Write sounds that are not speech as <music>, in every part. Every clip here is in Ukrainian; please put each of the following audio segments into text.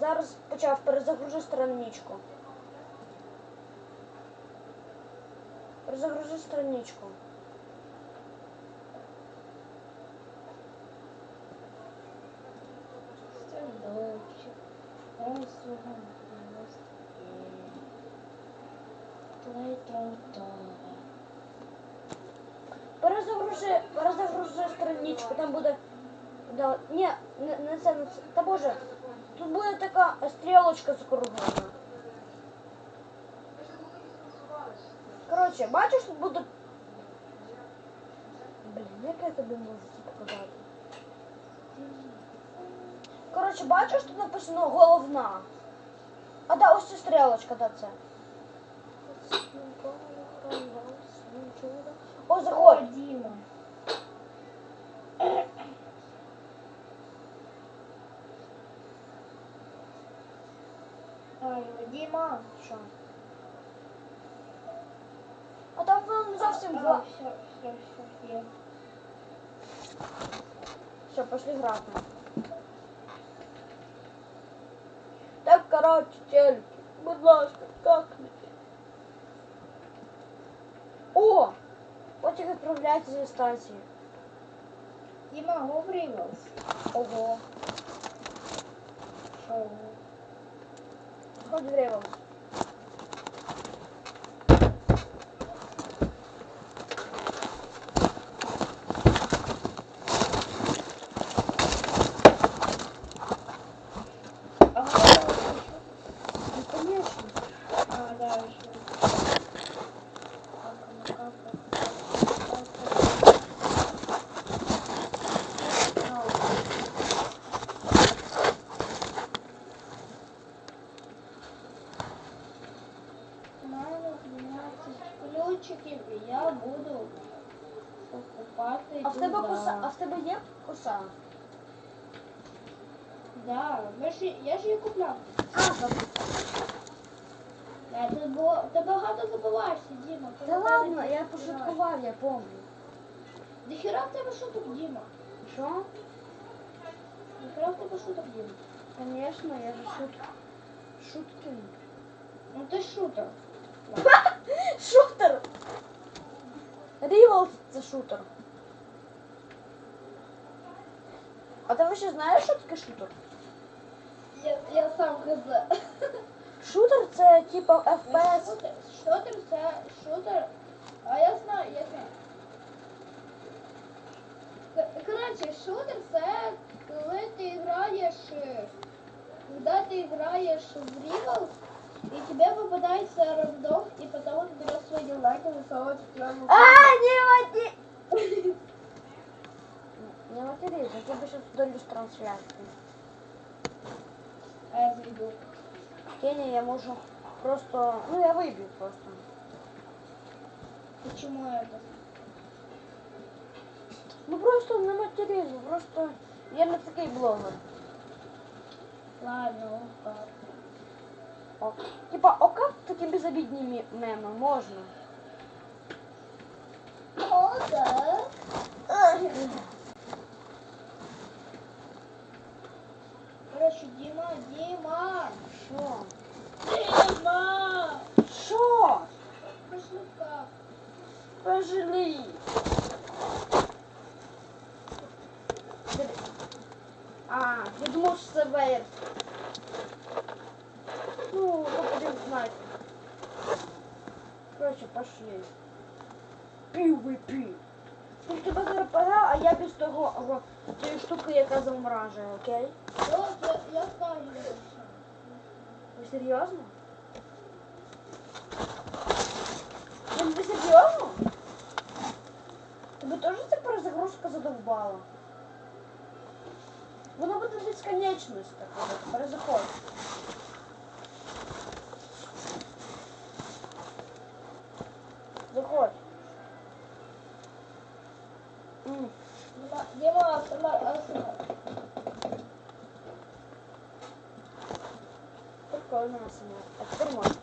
Зараз почав перезагружи страничку. Перезагружи страничку. Перезагружи, перезагружи страничку, там буде. Да, ні, не, не це, не це. Та боже, тут буде така стрілочка закруглена. Коротше, бачиш, тут буде. Блін, як я тобі можу це показати? Коротше, бачиш, тут написано головна. А да, ось ця стрілочка, да, це. О, заходь. О, Діма. Ой, Діма. Що? А там воно зовсім А, гла. все, все, все, є. Все, пошли грати. Так, коротше, тільки, будь ласка, какніть. О! Потім відправляється зі станції. Діма, говорилась. Ого. Що? Хоч время. А говорилась що? Ну, конечно. А, да, еще. ключиків і я буду покупати А в тебе туди. коса, а в тебе є? Да, ми ж, я ж її купляв. А, там. Да, ти, бо, ти багато забуваєшся, Діма. Ти Та багато ладно, я забуваєш. пошуткував, я помню. Ніхера в тебе шуток, Діма. Що? Ніхера в тебе шуток, Діма. Конечно, я же шут... Шутки. Ну ти шутер. Шутер! Рівел це шутер. А ти ще знаєш, що таке шутер? Я, я сам хз. Шутер це типа FPS. Шутер, шутер це шутер. А я знаю, я знаю. К- Коротше, шутер це коли ти граєш, е, коли ти граєш в Rivals, і тебе попадається рандом, і потім ти береш свої лайки висовуєш прямо. А, не мати! <laughs> Не матерись, я тебе сейчас удалю з трансляції. А я зайду. Кеня, я можу просто... Ну, я виб'ю просто. Почему это? Ну просто не матерись, просто я не такий блогер. Ладно, ок. О, типа, о как такі безобідні мі- меми можна? О, да. <laughs> Пожалій. А, я думав, що це. Ну, то будемо знати. Короче, пошли. Пів випі. Ну, в тебе зараз пора, а я без того, ого, тієї штуки, яка заморажує, окей? Вот, я, я знаю. Ви серйозно? Ви серйозно? Тебе теж ця перезагрузка задовбала? Воно буде безконечність така, перезаходь. Заходь. М, Дима, Дима, Асмар, Асмар. Прикольно, Асмар. А тепер можна.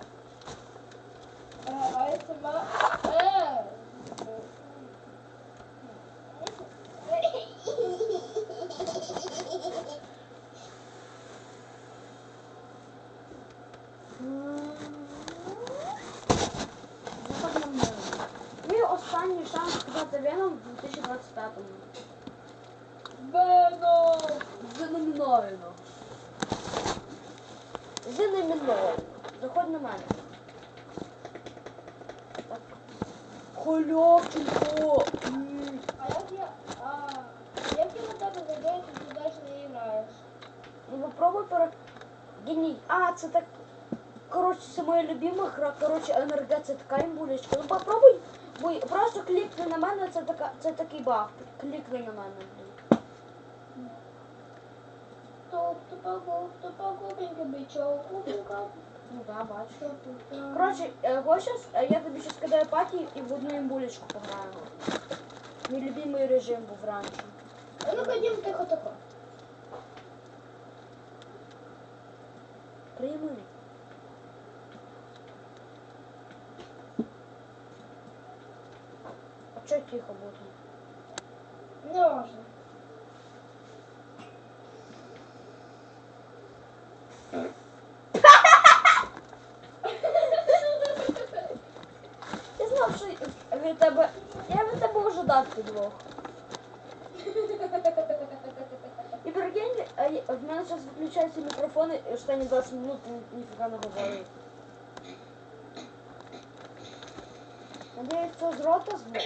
Феноменально. Заходь на мене. Так. Халявченко. М. А як я... А... Як я на тебе зайду, якщо ти навіть не граєш? Ну попробуй пере... Геній. А, це так... Коротше, це моя любима гра. Коротше, НРГ це така імбулечка. Ну попробуй. Бо просто клікни на мене, це така це такий баг. Клікни на мене. блін. Ну да, бачу. Коротше, е, е, я тобі ще скидаю паті і в одну імбулечку пограємо. Мій любимий режим був раніше. А ну ходім тихо тако. Прийми. А чого тихо бути? Не можна. проти двох. <laughs> И прикиньте, а я- в мене зараз виключаються мікрофони, і останні 20 минут нифига ніфіга не говорю. Надеюсь, це з рота звук.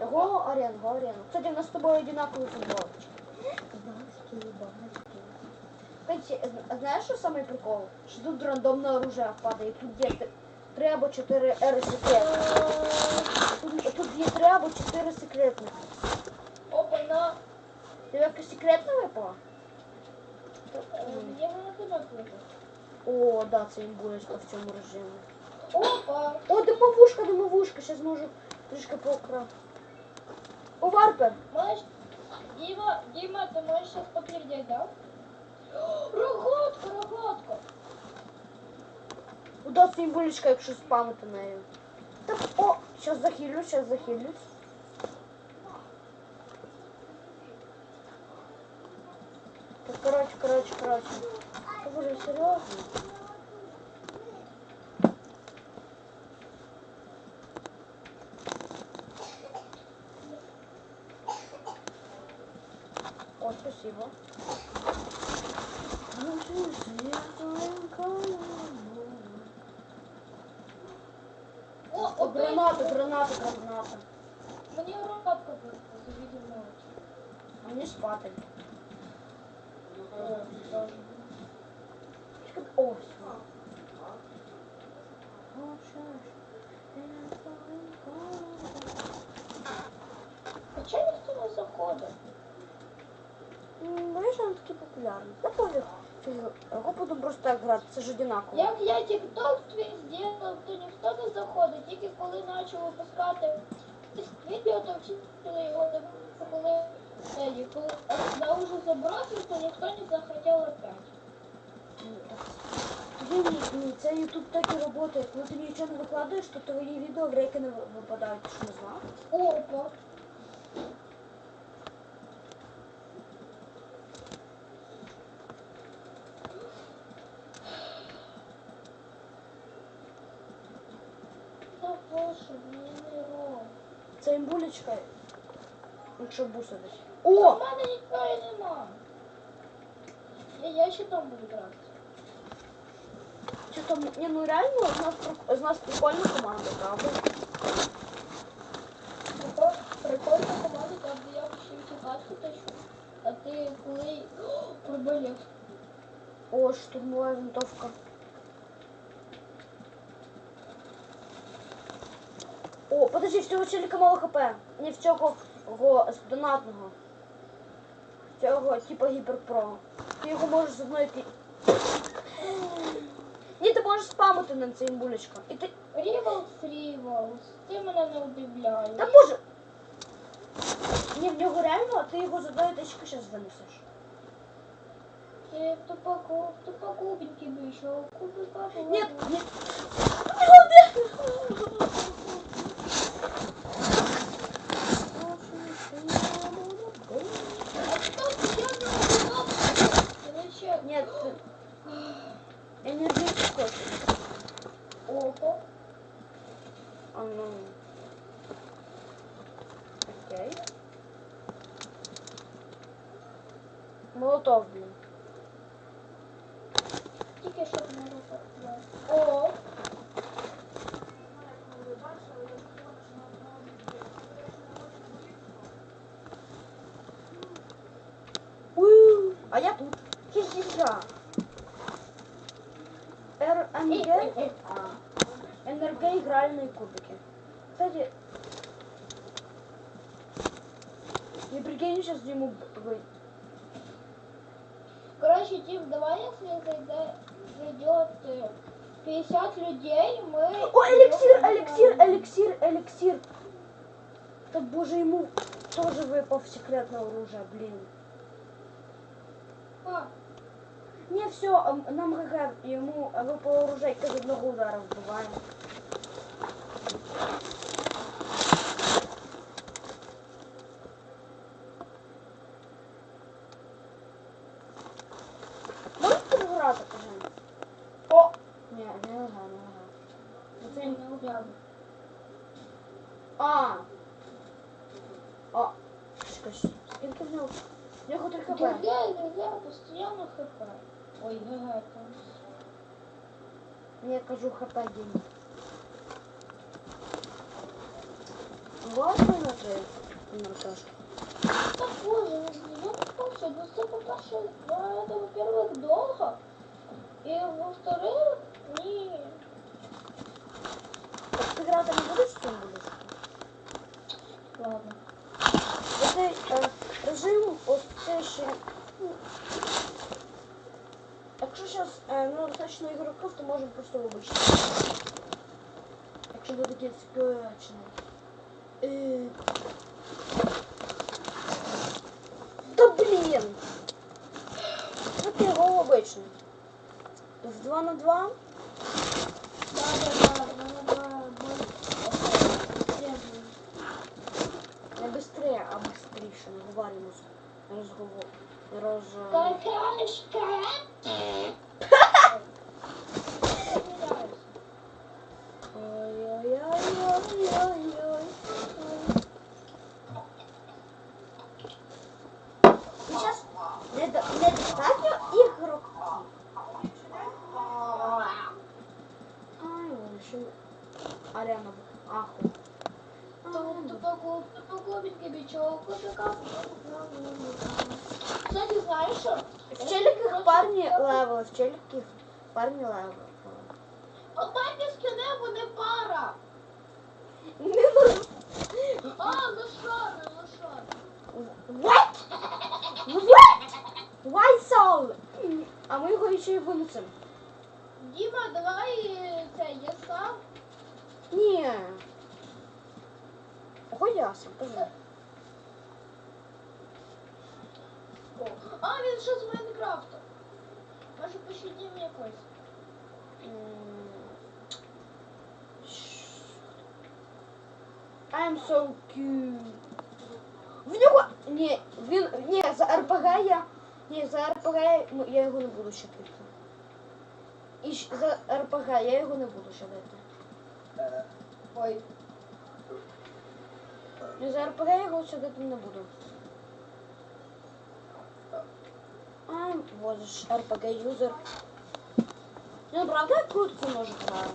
Го, Арен, го, Арен. Кстати, у нас з тобою одинаковий футбол. Баски, баски. Кстати, зна- знаєш, що прикол? Что тут рандомное оружие падает, тут где-то... 3 або 4 ери секретних. Тут є 3 або 4 секретних. Опа, на. Тебе якась секретна випала? Я мене тебе О, да, це імбуєшка в цьому режимі. Опа! О, димовушка, димовушка, зараз можу трішки пократи. О, варпер! Можеш, Дима, Дима, ты можешь сейчас подтвердить, да? Куда це імбулечка, якщо спамити нею? Так, о, зараз захилюсь, зараз захилюсь. Так, короче, короче, короче. Це боже, серйозно? О, спасибо. О, О, опять. граната, граната, граната. Мне рогатка просто завидел ночь. А мені спати. О, тоже. О, все. А чого ніхто не заходить? Знаєш, він такий популярний. Та пофіг. Його потім просто так грати, це ж одинаково. Як я тік-ток твій зробив, то ніхто не заходить. Тільки коли почав випускати відео, там всі його дивитися, коли Еді, коли я вже забросив, то ніхто не захотів опять. Ні, ні, це YouTube так і працює. Коли ти нічого не викладаєш, то твої відео в рейки не ви- випадають. Ти не знав? Опа. Це імбулечка, якщо буситись. У О! мене нічого і нема. Я, я ще там буду грати. Чи там, ні, ну реально, з нас, прик- з нас прикольна команда, правда? Прикол- Прикольна команда, там де я ще тікачку тащу. А ти коли О, проболів. О, штурмова винтовка. Подожди, в цього челіка мало хп. Не в цього донатного. В цього, типа гіперпро. Ти його можеш з одної пі... Ні, ти можеш спамити ним цим булечком. І ти. Рівалс, Рівалс, ти мене не удивляєш. Та боже! Ні, в нього реально, а ти його з одної тички зараз винесеш. Ти тупаку, тупакубенький вийшов. Купи папу. Ні, ні. Okay. Molotov? РНГ. А. НРГ игральные кубики. Кстати, не прикинь, сейчас Диму вы. короче, Тим, давай, если зайде- зайдет э, 50 людей, мы... О, эликсир, эликсир, эликсир, эликсир. Так, боже, ему тоже выпал секретное оружие, блин. А, Не, все, нам ГГ, ему выпало оружие, как одного удара вбиваем. Можеш переграти, кажи? О! Ні, не нога, не нога. Ну, це не угляну. А. А. Чекай, скільки в нього? В нього 3 хп. Ой, ну не гайка. Ну, я кажу, хапай денег. Власне на це Наташка. Так, боже, я не хочу, но все пока что, это, во-первых, долго, и во-вторых, не... Так ты играть не будешь, чем будешь? Ладно. Оцей э, режим, ось ну, Якщо зараз е, ну, достатньо ігроків, то можемо просто вибачити. Якщо буде таке скучно. Е... Та блін! Ну ти його обичний. В 2 на 2 Да, да, да, да, да, да. не быстрее, а быстріше. Не говоримо з розговор. Роз... Какашка. Ой-ой-ой-ой-ой-ой. Сейчас недо- недостатньо ігроків. Ай, вон ще Арена. Аху. Тут такой, глубенький бичок, вот такая. Кстати, знаешь что? В челіках парні левели, в челіках парні левели. Останні скини, вони пара. Не можу. А, лошади, лошади. What? What? So? А ми його ще й винесемо. Діма, давай це, я сам. Ні. Ой, я сам, кажи. А, він ще з Майнкрафта. Може, пощадім якось. М, I'm so cute. В нього... Ні, він... Ні, за РПГ я... Ні, за РПГ ну, я його не буду щадити. І за РПГ я його не буду щадити. Ой. Ні, за РПГ я його щадити не буду. А, боже ж, РПГ юзер. Ну, правда, цю ножик граю?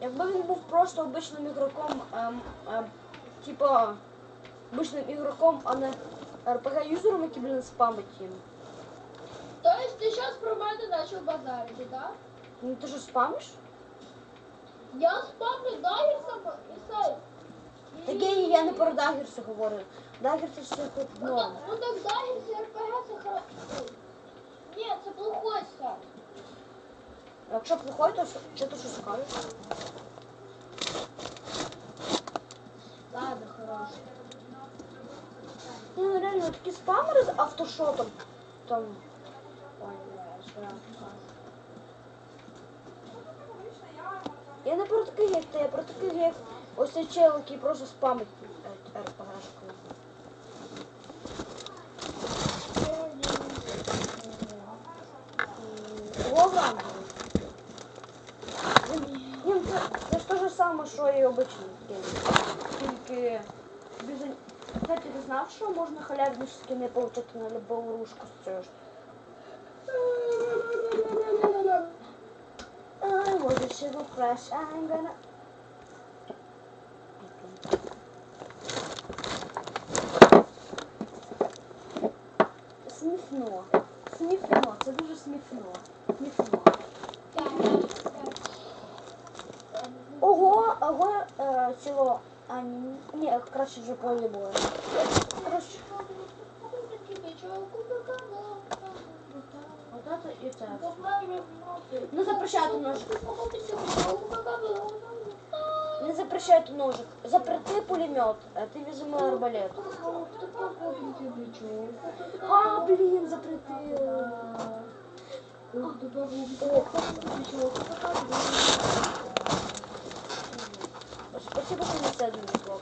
Якби він був просто обичним ігроком, ем, ем, типа, обичним ігроком, а не РПГ-юзером, який, блін, спамить їм. То есть ти зараз про мене почав базарити, да? Ну ти що спамиш? Я спамлю Дагерсом і сайт. Так я, я не про Дагерса говорю. Дагерс це все тут Ну так, ну так Дагерс і РПГ це хорошо. Ні, це плохой сайт. Якщо плохой, то що ти що скажеш? Ладно, хороший. Ну реально такі спамери з автошотом. Там. Я не про таких, як я про таких, як ось цей чел, який просто спамить РПГшкою. Ловранговий. Він, це, це ж те ж саме. що і обичний. Тільки. Кстати, ти знав, що можна халявні скини получити на любу рушку з цього ж? I was a sugar crush, I'm gonna... Смішно. Смішно. Це дуже смішно. Смішно. Ого, ого, цього. А, ні, ні, краще вже поле було. Коротше, от це і це. Не запрещайте ножик. Не запрещайте ножик. Запрети пулемет, а ти візьми арбалет. А, блін, запретили. Спасибо, що не це дуже слабо.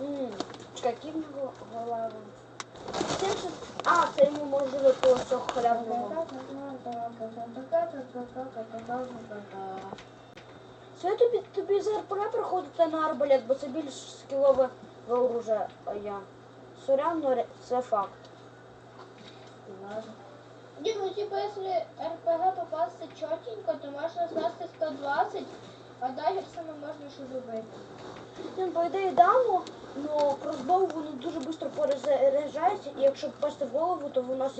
М, Чекай, які в нього голова? 70... А, це йому по цього халявного. Це тобі, тобі за РПГ приходити на арбалет, бо це більш скілове оружие. Сорян, но це факт. Не, ну типа если РПГ попасться четенько, то можно снести 120, а дагерсами можна ще зробити. Він, по ідеї, дамо, але кросбоу воно дуже швидко перезаряджається, і якщо попасти в голову, то воно,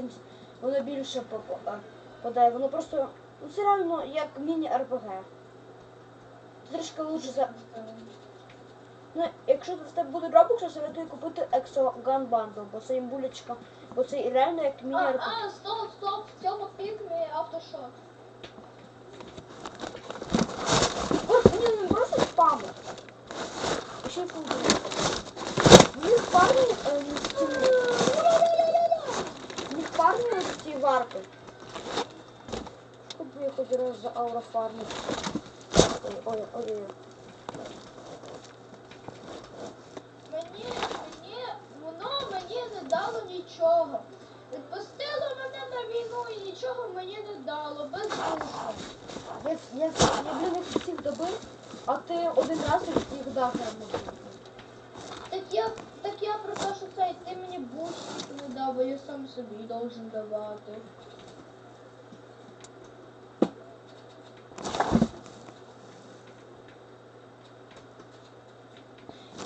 воно більше поп- Воно просто, ну це реально як міні-РПГ. Трішки лучше за... Ну, якщо в тебе буде дропбокс, я советую купити Exo Gun Bundle, бо це імбулечка, бо це реально як міні-РПГ. а, стоп, стоп, в цьому пікмі автошот. Ось, ні, ну просто спаму. Ще й. В них парні е. В них парні ось ці варпи. Щоб я хоч раз за аурофарму. Ой, ой, ой, ой. Мені, мені, воно мені не дало нічого. Відпустило мене на війну і нічого мені не дало, бездушно. Я, я, я блін, їх всіх добив, а ти один раз їх дахером не. Так я, так я про те, що цей, ти мені буст не дав, бо я сам собі должен давати.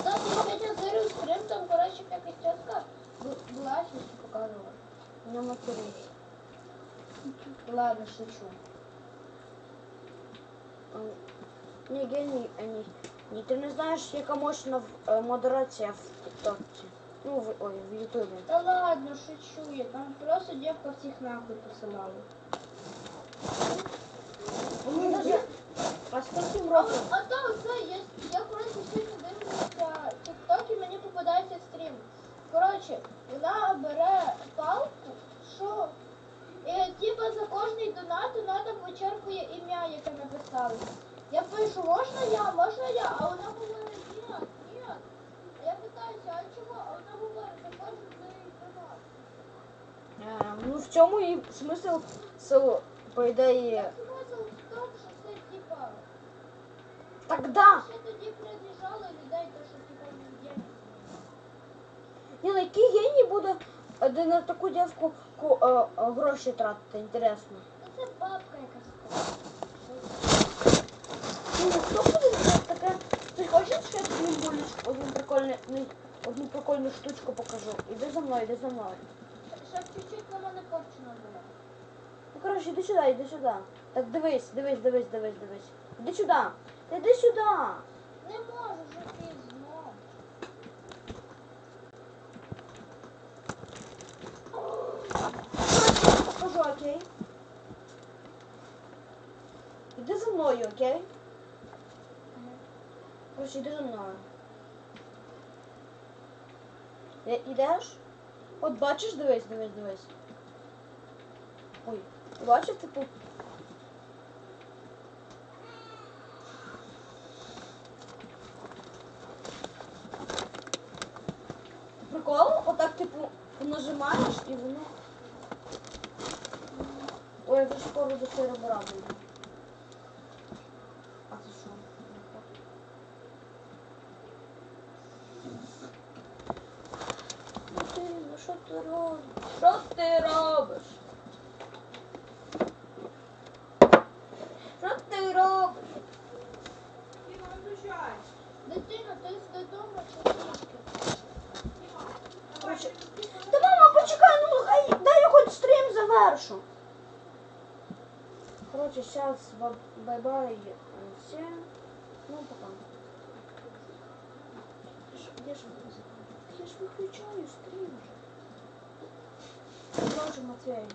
Так, я сьогодні зирив стрім, там, коротше, якась тітка бу- була, щось показувала. Не матерись. Ладно, шучу. Ні, геній, а ні. Ні, ти не знаєш, яка мощна в- е, модерація в тіктокці. Ну, в, ой, в ютубі. Та ладно, шучу я, там просто дівка всіх нахуй посилала. Вони даже... А скільки А, років? а так, це, я, я коротше сьогодні дивлюся тік-ток і мені попадається стрім. Коротше, вона бере палку, що? І типа за кожний донат вона там вичерпує ім'я, яке написали. Я пишу, можна я, можна я, а вона говорить, ні, ні. А я питаюся, а чого? А вона говорить, за кожен цей донат. Е, ну, в цьому і смисл село, по ідеї. Я смисл в тому, що це типа. Так да. Ще тоді принижали людей, то що типа не є. Ні, на який геній буде е, де на таку дівку ку- е, е, гроші тратити, інтересно. Ну це бабка якась. Ну, хто буде таке? Ти хочеш, тобі болю одну прикольну, ну, одну прикольну штучку покажу? Іди за мною, іди за мною. Щоб чуть-чуть на мене порчена була. Ну, коротше, іди сюди, іди сюди. Так дивись, дивись, дивись, дивись, дивись. Іди сюди. Та Іди сюди. Не можу вже пізно. Покажу, окей? Іди за мною, окей? коротше, йди за мною. Е, ідеш? От бачиш, дивись, дивись, дивись. Ой, бачиш, типу. Ну що ти робиш? Що ти робиш? Ти робиш? Дитина, ти з додому чи Та мама, почекай, ну хай дай я хоч стрім завершу. Короче, сейчас бай-бай всем. Ну, пока. Я ж, я ж, я ж выключаю